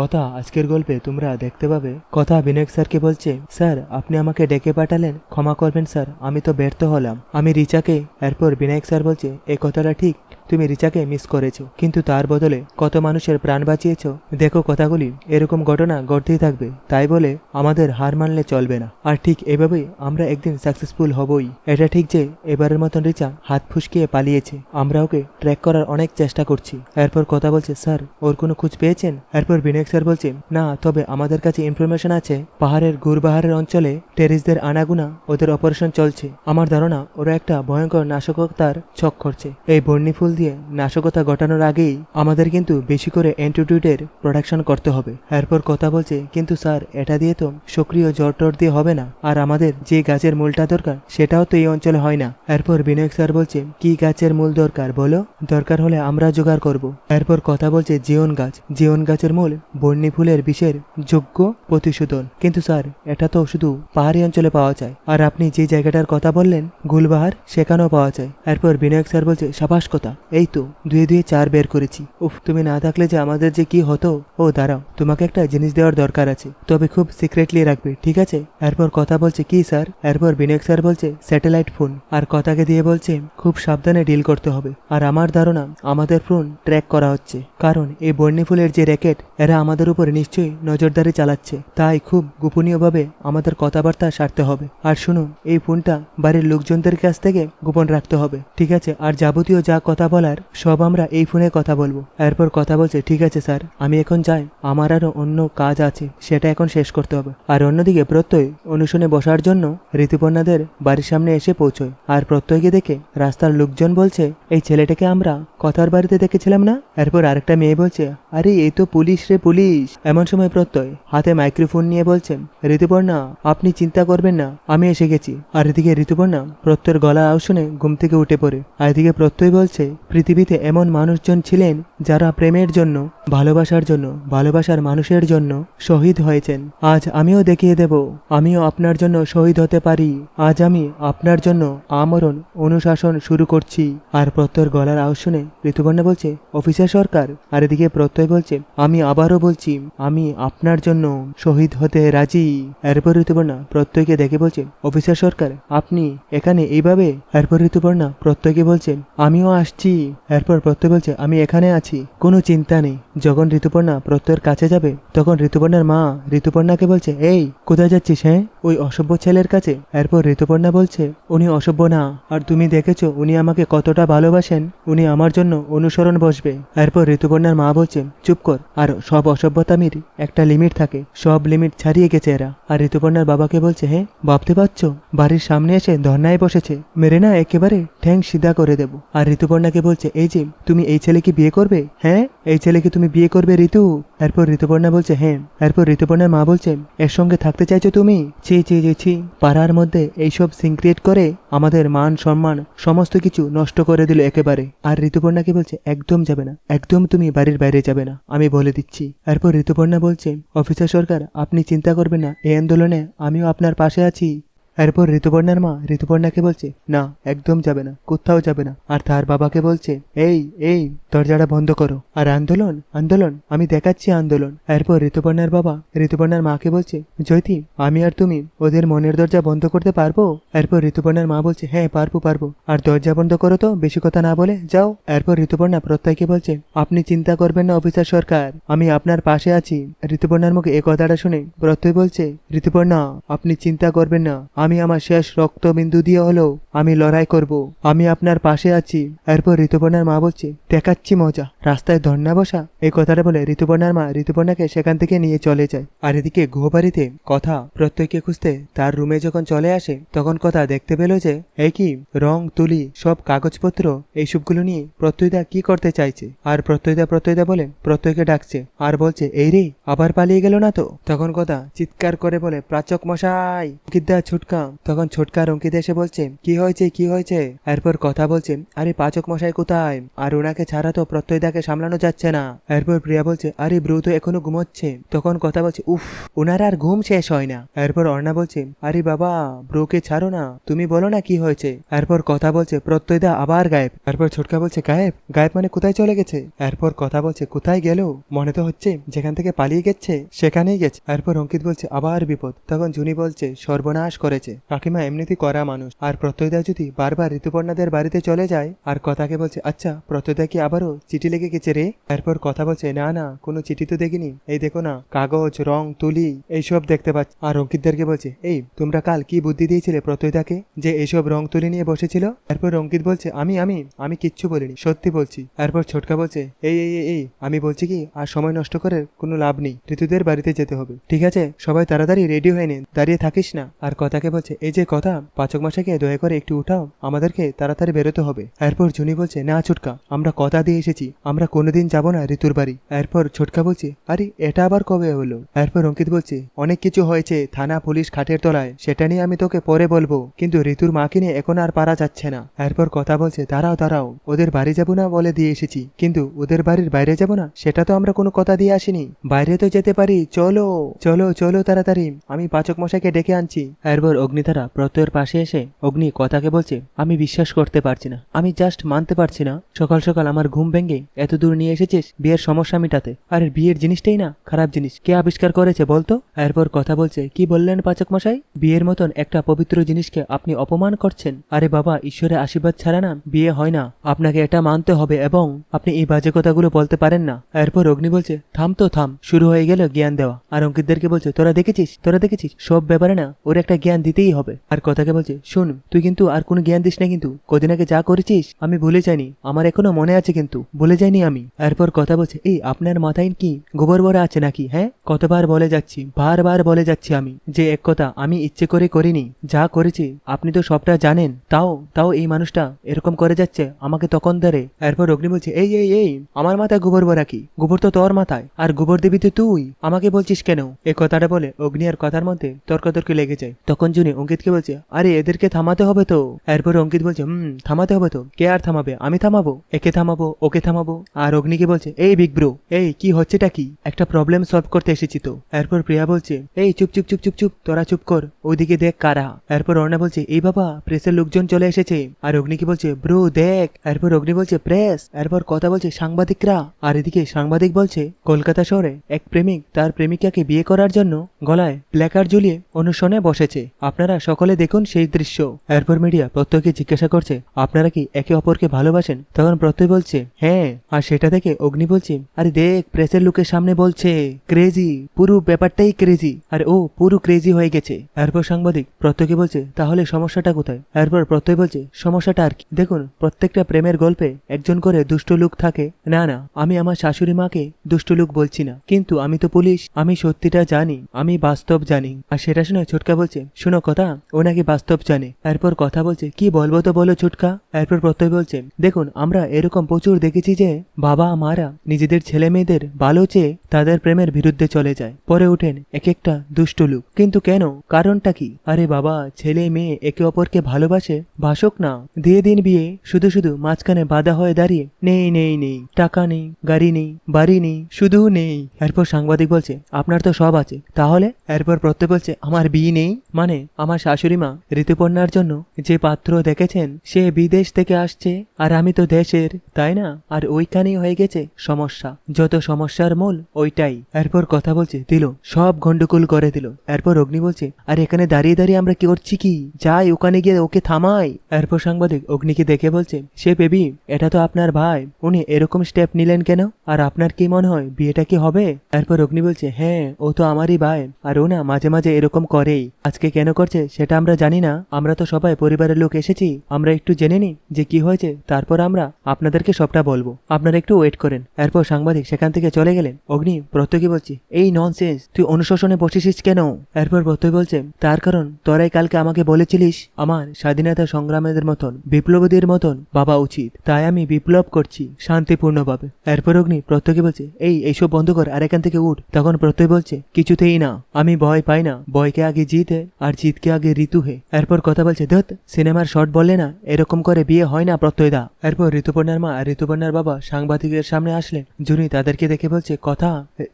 কথা আজকের গল্পে তোমরা দেখতে পাবে। কথা বিনায়ক স্যারকে বলছে, স্যার, আপনি আমাকে ডেকে পাঠালেন। ক্ষমা করবেন, স্যার, আমি তো ব্যর্থ হলাম। আমি রিচাকে, এরপর বিনায়ক স্যার বলছে, এই কথাটা ঠিক, তুমি রিচাকে মিস করেছ, কিন্তু তার বদলে কত মানুষের প্রাণ বাঁচিয়েছো। দেখো কথাগুলি, এরকম ঘটনা ঘটতেই থাকবে, তাই বলে আমাদের হার মানলে চলবে না। আর ঠিক এভাবেই আমরা একদিন সাকসেসফুল হবই। এটা ঠিক যে, এবারের মতন রিচা হাত ফুসকিয়ে পালিয়েছে। আমরা ওকে ট্র্যাক করার অনেক চেষ্টা করছি। এরপর কথা বলছে, স্যার, ওর কোনো খোঁজ পেয়েছেন? এরপর বিনায়ক স্যার বলছে, না, তবে আমাদের কাছে ইনফরমেশন আছে। পাহাড়ের গুরবাহারের অঞ্চলে টেরিসদের আনাগুনা, ওদের অপারেশন চলছে। আমার ধারণা, ওরা একটা ভয়ঙ্কর নাশকতার ছক করছে। এই বর্ণি ফুল দিয়ে নাশকতা ঘটানোর আগেই আমাদের কিন্তু বেশি করে অ্যান্টিটিউডের প্রোডাকশন করতে হবে। এরপর কথা বলছে, কিন্তু স্যার, এটা দিয়ে তো সক্রিয় জ্বর টর দিয়ে হবে না। আর আমাদের যে গাছের মূলটা দরকার, সেটাও তো এই অঞ্চলে হয় না। এরপর বিনায়ক স্যার বলছে, কি গাছের মূল দরকার বলো? দরকার হলে আমরা জোগাড় করব। এরপর কথা বলছে জিওন গাছ। জিওন গাছের মূল বর্ণি ফুলের বিষের যোগ্য প্রতিশোধন। কিন্তু স্যার, এটা তো শুধু পাহাড়ি অঞ্চলে পাওয়া যায়। আর আপনি যে জায়গাটার কথা বললেন, গুলবাহার, সেখানেও পাওয়া যায়। এরপর বিনায়ক স্যার বলছে, সাবাস কথা? এই তো, দুয়ে দুয়ে চার বের করেছি। উফ, তুমি না থাকলে যে আমাদের যে কি হতো? ও, দাঁড়াও, তোমাকে একটা জিনিস দেওয়ার দরকার আছে। তবে খুব সিক্রেটলি রাখবে, ঠিক আছে? এরপর কথা বলছে, কি স্যার? এরপর বিনায়ক স্যার বলছে, স্যাটেলাইট ফোন। আর কথাকে দিয়ে বলছে, খুব সাবধানে ডিল করতে হবে। আর আমার ধারণা, আমাদের ফোন ট্র্যাক করা হচ্ছে। কারণ, এই বর্ণি ফুলের যে র্যাকেট, এরা আমাদের উপরে নিশ্চয়ই নজরদারি চালাচ্ছে। তাই খুব গোপনীয়ভাবে আমাদের কথাবার্তা সারতে হবে। আর শুনুন, এই ফোনটা বাড়ির লোকজনদের কাছ থেকে গোপন রাখতে হবে। ঠিক আছে, আর যাবতীয় যা কথা বলার, সব আমরা এই ফোনে কথা বলব। এরপর কথা বলছে, ঠিক আছে, স্যার, আমি এখন যাই। আমার আরও অন্য কাজ আছে, সেটা এখন শেষ করতে হবে। আর অন্যদিকে প্রত্যয় অনুশনে বসার জন্য ঋতুপর্ণাদের বাড়ির সামনে এসে পৌঁছয়। আর প্রত্যয়কে দেখে রাস্তার লোকজন বলছে, এই ছেলেটাকে আমরা কথার বাড়িতে দেখেছিলাম না? এরপর আরেকটা মেয়ে বলছে, আরে, এই তো পুলিশ রে পুলিশ। এমন সময় প্রত্যয় হাতে মাইক্রোফোন নিয়ে বলছেন, ঋতুপর্ণা, আপনি চিন্তা করবেন না, আমি এসে গেছি। আর এদিকে ঋতুপর্ণা প্রত্যয়ের গলা শুনে ঘুম থেকে উঠে পড়ে। আর এদিকে প্রত্যয় বলছে, পৃথিবীতে এমন মানুষজন ছিলেন যারা প্রেমের জন্য, ভালোবাসার জন্য, ভালোবাসার মানুষের জন্য শহীদ হয়েছেন। আজ আমিও দেখিয়ে দেব, আমিও আপনার জন্য শহীদ হতে পারি। আজ আমি আপনার জন্য আমরণ, অনুশাসন শুরু করছি। আর প্রত্যয়ের গলার আওয়াজ শুনে ঋতুপর্ণা বলছে, অফিসার সরকার। আর এদিকে প্রত্যয় বলছে, আমি আবারও বলছি, আমি আপনার জন্য শহীদ হতে রাজি। এরপর ঋতুপর্ণা প্রত্যয়কে দেখে বলছে, অফিসার সরকার, আপনি এখানে এইভাবে? এরপর ঋতুপর্ণা প্রত্যয়কে বলছেন আমিও আসছি। এরপর প্রত্যয় বলছে, আমি এখানে আছি, কোনো চিন্তা নেই। যখন ঋতুপর্ণা প্রত্যয়ের কাছে যাবে, তখন ঋতুপর্ণার মা ঋতুপর্ণাকে বলছে, এই, কোথায় যাচ্ছিস হ্যাঁ? ওই অসভ্য ছেলের কাছে। এরপর ঋতুপর্ণা বলছে, উনি অসভ্য না, আর তুমি দেখেছ, উনি আমাকে কতটা ভালোবাসেন। উনি আমার জন্য অনুসরণ বসবে। এরপর ঋতুপর্ণার মা বলছে, চুপ কর, আর সব অসভ্যতামির একটা লিমিট থাকে, সব লিমিট ছাড়িয়ে গেছে এরা। আর ঋতুপর্ণার বাবাকে বলছে হ্যাঁ ভাবতে পারছ? বাড়ির সামনে এসে ধর্নায় বসেছে। মেরে না একেবারে ঠ্যাং সিধা করে দেব। আর ঋতুপর্ণাকে বলছে, এই যে, তুমি এই ছেলে কি বিয়ে করবে? হ্যাঁ এই ছেলে কি তুমি বিয়ে করবে, ঋতু। এরপর ঋতুপর্ণা বলছে হ্যাঁ। এরপর ঋতুপর্ণার মা বলছে, এর সঙ্গে থাকতে চাইছো তুমি? ছি ছি ছি ছি। পাড়ার মধ্যে এইসব সিং ক্রিয়েট করে আমাদের মান, সম্মান, সমস্ত কিছু নষ্ট করে দিল একেবারে। আর ঋতুপর্ণাকে বলছে, একদম যাবে না। একদম তুমি বাড়ির বাইরে যাবে না। আমি বলে দিচ্ছি। এরপর ঋতুপর্ণা বলছে, অফিসার সরকার, আপনি চিন্তা করবেন না। এই আন্দোলনে আমিও আপনার পাশে আছি। এরপর ঋতুপর্ণার মা ঋতুপর্ণাকে বলছে, না, একদম যাবে না, কোথাও যাবে না। আর তার বাবাকে বলছে, এই এই, দরজাটা বন্ধ করো। আর আন্দোলন আন্দোলন, আমি দেখাচ্ছি আন্দোলন। এরপর ঋতুপর্ণার বাবা ঋতুপর্ণার মাকে বলছে, জয়তি, আমি আর তুমি ওদের মনের দরজা বন্ধ করতে পারব? এরপর ঋতুপর্ণার মা বলছে হ্যাঁ পারব পারব। আর দরজা বন্ধ করো তো, বেশি কথা না বলে যাও। এরপর ঋতুপর্ণা প্রত্যয়কে বলছে, আপনি চিন্তা করবেন না অফিসার সরকার, আমি আপনার পাশে আছি। ঋতুপর্ণার মুখে এ কথাটা শুনে প্রত্যয় বলছে, ঋতুপর্ণা, আপনি চিন্তা করবেন না আমি আমার শেষ রক্তবিন্দু দিয়ে হলেও আমি লড়াই করব। আমি আপনার পাশে আছি। এরপর ঋতুপর্ণার মা বলছে, দেখাচ্ছি মজা। রাস্তায় ধর্না বসা? এই কথাটা বলে ঋতুপর্ণার মা ঋতুপর্ণাকে সেখান থেকে নিয়ে চলে যায়। আর এদিকে গুহবাড়িতে কথা প্রত্যয়কে খুঁজতে তার রুমে যখন চলে আসে, তখন কথা দেখতে পেল যে, এই কি? রং, তুলি, সব কাগজপত্র? এইসবগুলো নিয়ে প্রত্যয়দা কি করতে চাইছে? আর প্রত্যয়দা প্রত্যয়দা বলে, প্রত্যয়কে ডাকছে। আর বলছে, এই রে, আবার পালিয়ে গেল না তো? তখন কথা চিৎকার করে বলে, প্রাচক মশাই! গিদ্দা ছুটকা ছোটকা তখন ছোটকা আর অঙ্কিত এসে বলছে, কি হয়েছে কি হয়েছে? এরপর কথা বলছে, আরে পাচক মশাই কোথায়? আর ওনাকে ছাড়া তো প্রত্যয়দাকে সামলানো যাচ্ছে না। এরপর প্রিয়া বলছে, আরে ব্রু তো এখনও ঘুমোচ্ছে। তখন কথা বলছে, উফ ওনার আর ঘুম শেষ হয় না। এরপর অর্ণা বলছে, আরে বাবা, ব্রুকে ছাড়ো না, তুমি বলো না কি হয়েছে? এরপর কথা বলছে প্রত্যয়দা আবার গায়েব। এরপর ছোটকা বলছে, গায়েব? গায়েব মানে কোথায় চলে গেছে? এরপর কথা বলছে, কোথায় গেল? মনে তো হচ্ছে যেখান থেকে পালিয়ে গেছে, সেখানেই গেছে। এরপর অঙ্কিত বলছে, আবার বিপদ। তখন জুনি বলছে, সর্বনাশ করেছে। কাকিমা এমনিতেই করা মানুষ। আর প্রত্যয়দা যদি বারবার ঋতুপর্ণাদের বাড়িতে চলে যায় আর কথাকে বলছে আচ্ছা প্রত্যয়দা কি আবারও চিঠি লেগে গেছে রে? এরপর কথা বলছে না না কোনো চিঠি তো দেখিনি। এই দেখো না কাগজ রং তুলি এইসব দেখতে পাচ্ছি আর অঙ্কিতদেরকে বলছে এই তোমরা কাল কি বুদ্ধি দিয়েছিলে প্রত্যয়দাকে যে এইসব রং তুলি নিয়ে বসেছিল? এরপর অঙ্কিত বলছে আমি আমি আমি কিচ্ছু বলিনি সত্যি বলছি। এরপর ছোটকা বলছে এই এই, এই আমি বলছি কি আর সময় নষ্ট করে কোনো লাভ নেই ঋতুদের বাড়িতে যেতে হবে। ঠিক আছে সবাই তাড়াতাড়ি রেডি হয়ে নিন দাঁড়িয়ে থাকিস না। আর কথাকে বলছে, এই যে কথা, পাচক মাসাকে দয়া করে একটু উঠাও, আমাদেরকে তাড়াতাড়ি বেরোতে হবে। এরপর জুনি বলছে, না, ছোটকা, আমরা কথা দিয়ে এসেছি, আমরা কোনোদিন যাব না ঋতুর বাড়ি। এরপর ছোটকা বলছে, আরে, এটা আবার কবে হলো? এরপর অঙ্কিত বলছে, অনেক কিছু হয়েছে, থানা, পুলিশ, খাটের তলায়, সেটা নিয়ে আমি তোকে পরে বলব, কিন্তু ঋতুর মাকে নিয়ে এখন আর পারা যাচ্ছে না। এরপর কথা বলছে, দাঁড়াও দাঁড়াও, ওদের বাড়ি যাব না বলে দিয়ে এসেছি, কিন্তু ওদের বাড়ির বাইরে যাব না, সেটা তো আমরা কোনো কথা দিয়ে আসিনি। বাইরে তো যেতে পারি, চলো চলো চলো তাড়াতাড়ি, আমি পাচক মশাইকে ডেকে আনছি। এরপর অগ্নিতারা প্রত্যয়ের পাশে এসে অগ্নি কথাকে বলছে, আমি বিশ্বাস করতে পারছি না। আমি জাস্ট মানতে পারছি না। সকাল সকাল আমার ঘুম ভেঙে এত দূর নিয়ে এসেছিস বিয়ের সমস্যা মিটাতে। আর বিয়ের জিনিসটাই না, খারাপ জিনিস। কে আবিষ্কার করেছে বলতো এরপর কথা বলছে, কি বললেন পাচক মশাই? বিয়ের মতন একটা পবিত্র জিনিসকে আপনি অপমান করছেন? আরে বাবা, ঈশ্বরের আশীর্বাদ ছাড়া না বিয়ে হয় না। আপনাকে এটা মানতে হবে এবং আপনি এই বাজে কথাগুলো বলতে পারেন না। এরপর অগ্নি বলছে, থাম তো, থাম। শুরু হয়ে গেল জ্ঞান দেওয়া। আর অঙ্কিতদেরকে বলছে, তোরা দেখেছিস? তোরা দেখেছিস? সব ব্যাপারে না ওর একটা জ্ঞান দিতেই হবে। আর কথাকে বলছে, শুন, তুই কিন্তু আর কোনো জ্ঞান দিস না কিন্তু। কদিন আগে যা করেছিস, আমি ভুলে যাইনি। আমার এখনও মনে আছে কিন্তু, ভুলে যাইনি আমি। এরপর কথা বলছে, এই, আপনার মাথায় কি গোবর বড়া আছে নাকি হ্যাঁ? কতবার বলে যাচ্ছি, বারবার বলে যাচ্ছি আমি, যে এক কথা আমি ইচ্ছে করে করিনি, যা করেছি, আপনি তো সবটা জানেন। তাও তাও এই মানুষটা এরকম করে যাচ্ছে, আমাকে তখন ধরে। এরপর অগ্নি বলছে, এই এই এই, আমার মাথায় গোবর বড়া কি? গোবর তো তোর মাথায়। আর গোবর দেবী তো তুই, আমাকে বলছিস কেন? এই কথাটা বলে অগ্নি আর কথার মধ্যে তর্কতর্কি লেগে যায়। তখন জুনি অঙ্কিতকে বলছে, আরে, এদেরকে থামাতে হবে তো। এরপর অঙ্কিত বলছে, হুম, থামাতে হবে তো। কে আর থামাবে? আমি থামাবো। একে থামাবো, ওকে থামাবো। আর অগ্নিকে বলছে, এই বিগ ব্রো, এই, কি হচ্ছেটা কি? একটা প্রবলেম সলভ করতে এসেছি তো। এরপর প্রিয়া বলছে, এই, চুপ চুপ চুপ চুপ চুপ, তোরা চুপ কর, ওইদিকে দেখ কারা। এরপর অর্ণা বলছে, এই বাবা প্রেসের লোকজন চলে এসেছে। আর অগ্নিকে বলছে, ব্রো, দেখ। এরপর অগ্নি বলছে, প্রেস। এরপর কথা বলছে সাংবাদিকরা। আর এদিকে সাংবাদিক বলছে, কলকাতা শহরে এক প্রেমিক, তার প্রেমিকাকে বিয়ে করার জন্য গলায় প্ল্যাকার ঝুলিয়ে অনুষ্ঠানে বসেছে। আপনারা সকলে দেখুন সেই দৃশ্য। এরপর মিডিয়া প্রত্যয়কে জিজ্ঞাসা করছে, আপনারা কি একে অপরকে ভালোবাসেন? তখন প্রত্যয় বলছে হ্যাঁ। আর সেটা দেখে অগ্নি বলছে, আরে দেখ, প্রেসের লোকের সামনে বলছে ক্রেজি পুরো ব্যাপারটাই ক্রেজি আর ও পুরো ক্রেজি হয়ে গেছে। এরপর সাংবাদিক প্রত্যয়কে বলছে, তাহলে সমস্যাটা কোথায়? এরপর প্রত্যয় বলছে, সমস্যাটা আর কি? দেখুন, প্রত্যেকটা প্রেমের গল্পে একজন করে দুষ্ট লোক থাকে। না না, আমি আমার শাশুড়ি মাকে দুষ্ট লোক বলছি না। কিন্তু আমি তো পুলিশ, আমি সত্যিটা জানি, আমি বাস্তব জানি। আর সেটা শুনে ছোটকা বলছে, শুনো কথা, ও নাকি বাস্তব জানে। এরপর কথা বলছে, কি বলব তো বলো ছোটকা? এরপর প্রত্যয় বলছে, দেখুন, আমরা এরকম প্রচুর দেখেছি যে, বাবা, মারা, নিজেদের ছেলে মেয়েদের ভালো চেয়ে তাদের প্রেমের বিরুদ্ধে চলে যায়। পরে ওঠেন এক একটা দুষ্ট লোক। কিন্তু কেন? কারণটা কি? আরে বাবা, ছেলে মেয়ে একে অপরকে ভালোবাসে? ভাসুক না। দিয়ে দিন বিয়ে, শুধু শুধু মাঝখানে বাধা হয়ে দাঁড়িয়ে, নেই নেই নেই, টাকা নেই, গাড়ি নেই, বাড়ি নেই, শুধু নেই। এরপর সাংবাদিক বলছে, আপনার তো সব আছে, তাহলে? এরপর প্রত্যয় বলছে, আমার বিয়ে নেই? মানে আমার শাশুড়ি মা ঋতুপর্ণার জন্য যে পাত্র দেখেছেন, সে বিদেশ থেকে আসছে। আর আমি তো দেশের, তাই না? আর ওইখানেই হয়ে গেছে সমস্যা। যত সমস্যার মূল, ওইটাই। এরপর কথা বলছে, দিল, সব গন্ডগোল করে দিল। এরপর অগ্নি বলছে, আর, এখানে দাঁড়িয়ে দাঁড়িয়ে আমরা কি করছি কি? যাই, ওখানে গিয়ে ওকে থামাই। এরপর সাংবাদিক অগ্নিকে দেখে বলছে, সে বেবি, এটা তো আপনার ভাই। উনি এরকম স্টেপ নিলেন কেন? আর আপনার কি মনে হয়, বিয়েটা কি হবে? এরপর অগ্নি বলছে হ্যাঁ ও তো আমারই ভাই। আর ও না, মাঝে মাঝে এরকম করেই। আজকে কেন করছে সেটা আমরা জানি না। আমরা তো সবাই পরিবারের লোক এসেছি। আমরা একটু জেনে নিই যে কি হয়েছে, তারপর আমরা আপনাদেরকে সবটা বলব। আপনারা একটু ওয়েট করেন। এরপর সাংবাদিক সেখান থেকে চলে গেলেন। অগ্নি প্রত্যয়কে বলছি, এই ননসেন্স তুই অনুশাসনে বসেছিস কেন? এরপর প্রত্যয় বলছে, তার কারণ তোরাই কালকে আমাকে বলেছিলিস, আমার স্বাধীনতা সংগ্রামীদের মতন, বিপ্লবীদের মতন বাবা উচিত। তাই আমি বিপ্লব করছি শান্তিপূর্ণভাবে। এরপর অগ্নি প্রত্যয়কে বলছে, এই এইসব বন্ধ কর, আর এখান থেকে উঠ। তখন প্রত্যয় বলছে, কিছুতেই না, আমি ভয় পাই না। ভয়কে আগে জিতে আর জিতকে আগে ঋতু হে। এরপর কথা বলছে, ধত, সিনেমার শর্ট বললে না, এরকম করে বিয়ে হয় না প্রত্যয়দা এরপর ঋতুপর্ণার মা আর ঋতুপর্ণার বাবা সাংবাদিকের সামনে আসলে। জুনি তাদেরকে দেখে বলছে, কথা,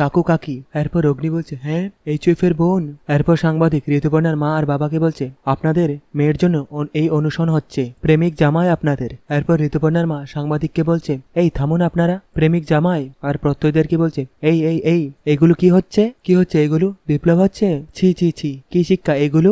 কাকু, কাকি। এরপর অগ্নি বলছে হ্যাঁ এই চুইফের বোন। এরপর সাংবাদিক ঋতুপর্ণার মা আর বাবাকে বলছে, আপনাদের মেয়ের জন্য এই অনুসরণ হচ্ছে, প্রেমিক জামাই আপনাদের। এরপর ঋতুপর্ণার মা সাংবাদিককে বলছে, এই থামুন আপনারা, প্রেমিক জামাই। আর প্রত্যয়দেরকে বলছে, এই এই এই, এগুলো কি হচ্ছে? কি হচ্ছে এগুলো? বিপ্লব হচ্ছে? ছি ছি ছি, কি শিক্ষা এগুলো?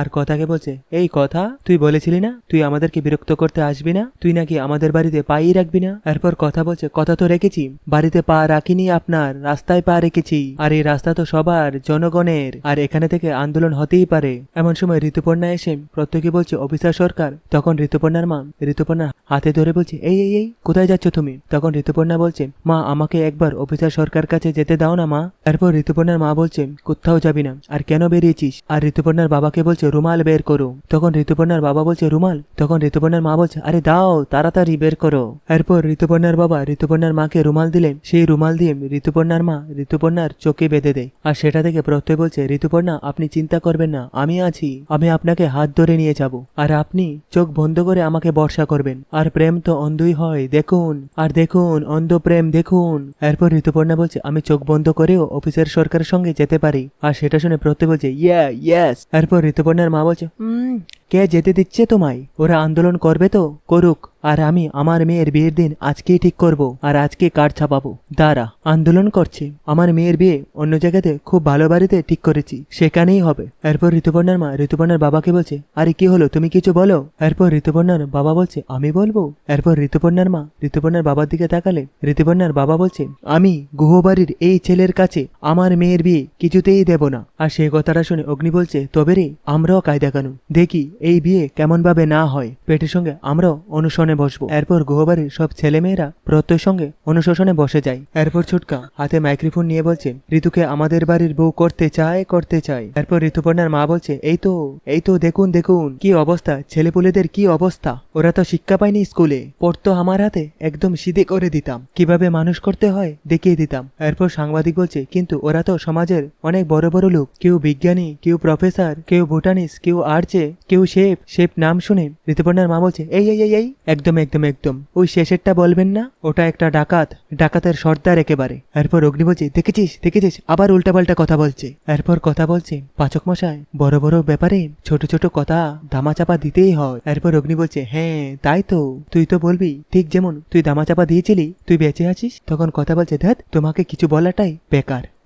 আর কথাকে বলছে, এই কথা তুই বলেছিলি না? তুই আমাদেরকে বিরক্ত করতে আসবি না? তুই নাকি আমাদের বাড়িতে পাই রাখবি না? এরপর কথা বলছে, কথা তো রেখেছি, বাড়িতে পা রাখিনি আপনার, রাস্তায় পা রেখেছি, আর এই রাস্তা তো সবার, জনগণের, আর এখানে থেকে আন্দোলন হতেই পারে। এমন সময় ঋতুপর্ণা এসে প্রত্যেকে বলছে, অফিসার সরকার। তখন ঋতুপর্ণার মা, ঋতুপর্ণার হাতে ধরে বলছে, এই এই এই, কোথায় যাচ্ছ তুমি? তখন ঋতুপর্ণা বলছে, মা, আমাকে একবার অফিসার সরকার কাছে যেতে দাও না, মা। এরপর ঋতুপর্ণার মা বলছে, কোথাও যাবি না, আর কেন বেরিয়েছিস? আর ঋতুপর্ণার বাবাকে বলছে রুমাল বের করো। তখন ঋতুপর্ণার বাবা বলছে, রুমাল? তখন ঋতুপর্ণার মা বলছে, আরে দাও, তাড়াতাড়ি বের করো। এরপর ঋতুপর্ণার বাবা ঋতুপর্ণার মাকে রুমাল দিলেন। সেই রুমাল দিয়ে ঋতুপর্ণার মা ঋতুপর্ণার চোখে বেঁধে দেয়। আর সেটা থেকে প্রত্যয় বলছে, ঋতুপর্ণা, আপনি চিন্তা করবেন না, আমি আছি, আমি আপনাকে হাত ধরে নিয়ে যাব। আর আপনি চোখ বন্ধ করে আমাকে বর্ষা করবেন। আর প্রেম তো অন্ধই হয়, দেখুন, আর দেখুন, অন্ধ প্রেম, দেখুন। এরপর ঋতুপর্ণা বলছে, আমি চোখ বন্ধ করেও অফিসের সরকারের সঙ্গে যেতে পারি। আর সেটা শুনে প্রত্যয় বলছে, ইয়া, ইয়েস। এরপর ঋতুপর্ণার মা বলছে "উম, কে যেতে দিচ্ছে তোমায়? ওরা আন্দোলন করবে তো? করুক, আর আমি আমার মেয়ের বিয়ের দিন আজকেই ঠিক করব, আর আজকে কার্ড ছাপাবো। দাঁড়া, আন্দোলন করছে। আমার মেয়ের বিয়ে অন্য জায়গাতে খুব ভালো বাড়িতে ঠিক করেছি। সেখানেই হবে। এরপর ঋতুপর্ণার মা ঋতুপর্ণার বাবাকে বলছে, আরে কি হলো? তুমি কিছু বলো? এরপর ঋতুপর্ণার বাবা বলছে, আমি বলব? এরপর ঋতুপর্ণার মা ঋতুপর্ণার বাবার দিকে তাকালে ঋতুপর্ণার বাবা বলছে, আমি গুহবাড়ির এই ছেলের কাছে আমার মেয়ের বিয়ে কিছুতেই দেব না। আর সেই কথাটা শুনে অগ্নি বলছে, তবে রে, আমরাও কায়দা কানুন। দেখি এই বিয়ে কেমন ভাবে না হয়, পেটের সঙ্গে আমরাও অনুসরণে বসবো। এরপর গুহবাড়ির সব ছেলেমেয়েরা প্রত্যয় সঙ্গে অনুশোচনে বসে যায়। এরপর ছুটকা হাতে মাইক্রোফোন নিয়ে বলছে, ঋতুকে আমাদের বাড়ির বউ করতে চায় করতে চায়। এরপর ঋতুপর্ণার মা বলছে, এই তো এই তো, দেখুন দেখুন, কি অবস্থা, ছেলেপুলেদের কি অবস্থা? ওরা তো শিক্ষা পায়নি স্কুলে। পড়তো আমার হাতে, একদম সিধে করে দিতাম। কীভাবে মানুষ করতে হয়, দেখিয়ে দিতাম। এরপর সাংবাদিক বলছে, কিন্তু ওরা তো সমাজের অনেক বড় বড় লোক। কেউ বিজ্ঞানী, কেউ প্রফেসর, কেউ ভুটানিস্ট কেউ আর্চে কেউ শেফ শেফ নাম শুনে ঋতুপর্ণার মা বলছে, এই এই এই একদম একদম একদম। ওই শেষেরটা বলবেন না? ওটা একটা ডাকাত, ডাকাতের সর্দার একেবারে। এরপর অগ্নি বলছে, দেখেছিস দেখেছিস? আবার উল্টাপাল্টা কথা বলছে। এরপর কথা বলছে, পাচক মশাই, বড় বড় ব্যাপারে ছোট ছোট কথা দামাচাপা দিতেই হয়। এরপর অগ্নি বলছে হ্যাঁ তাই তো। তুই তো বলবি, ঠিক যেমন তুই দামাচাপা দিয়েছিলি, তুই বেঁচে আছিস? তখন কথা বলছে ধ্যাত তোমাকে কিছু বলাটাই বেকার।